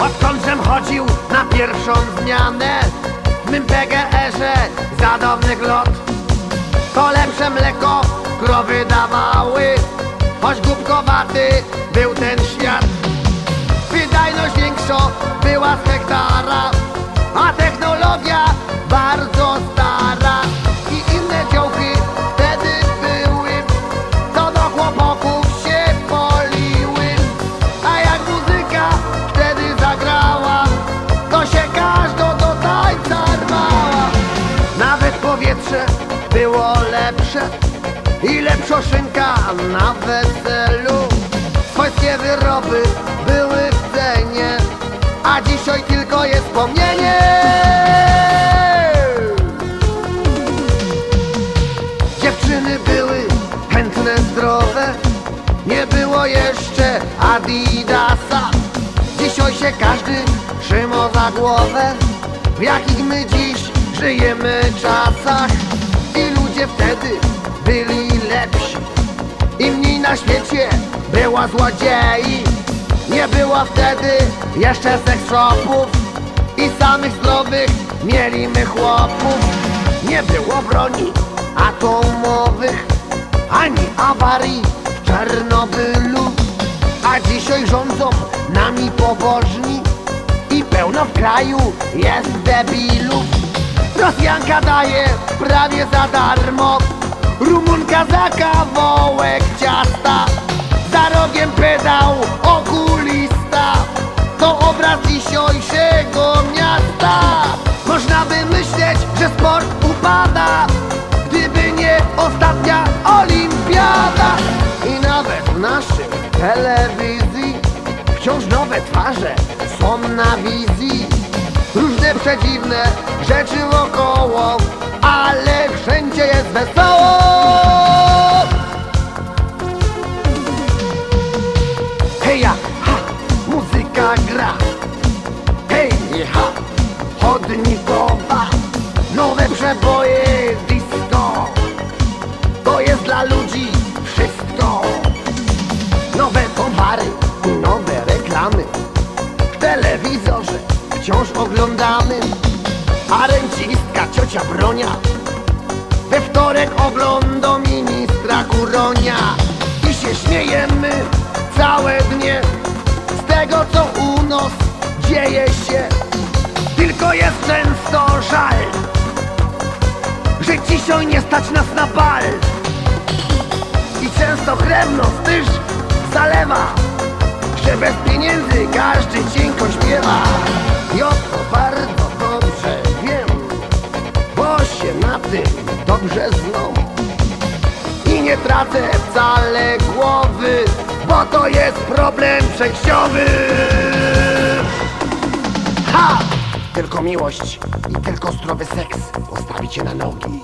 Odkąd żem chodził na pierwszą zmianę. W mym PGR-ze za dawnych lot To lepsze mleko krowy dawały. Choć głupkowaty był ten świat Większa była z hektara A technologia bardzo stara. I inne działki wtedy były Co do chłopaków się poliły. A jak muzyka wtedy zagrała To się każda do tańca rwała. Nawet powietrze było lepsze I lepsza szynka na dzisiaj tylko jest wspomnienie. Dziewczyny były chętne, zdrowe. Nie było jeszcze Adidasa. Dzisiaj się każdy trzyma za głowę. W jakich my dziś żyjemy czasach? I ludzie wtedy byli lepsi. I mniej na świecie było złodziei Nie było wtedy jeszcze seks shopów I samych zdrowych mieliśmy chłopów. Nie było broni atomowych Ani awarii w Czarnobylu. A dzisiaj rządzą nami pobożni I pełno w kraju jest debilów. Rosjanka daje prawie za darmo Rumunka za kawałek ciasta. Za rogiem pedał Można by myśleć, że sport upada Gdyby nie ostatnia olimpiada. I nawet w naszej telewizji Wciąż nowe twarze są na wizji. Różne przedziwne rzeczy wokoło Ale wszędzie jest wesoło. Heja, ha, muzyka gra. Hej, ha, chodnikowa Nowe przeboje disco. To jest dla ludzi wszystko. Nowe towary nowe reklamy. W telewizorze wciąż oglądamy. A ciocia Bronia. We wtorek ogląda ministra Kuronia. I się śmiejemy całe dnie Z tego co u nas dzieje się Tylko jest często żal Że dzisiaj nie stać nas na bal. I często krew nos też zalewa Że bez pieniędzy każdy cienko śpiewa I o to bardzo dobrze wiem Bo się na tym dobrze znam. I nie tracę wcale głowy Bo to jest problem przejściowy. Ha! Tylko miłość i tylko zdrowy seks. Postawi cię na nogi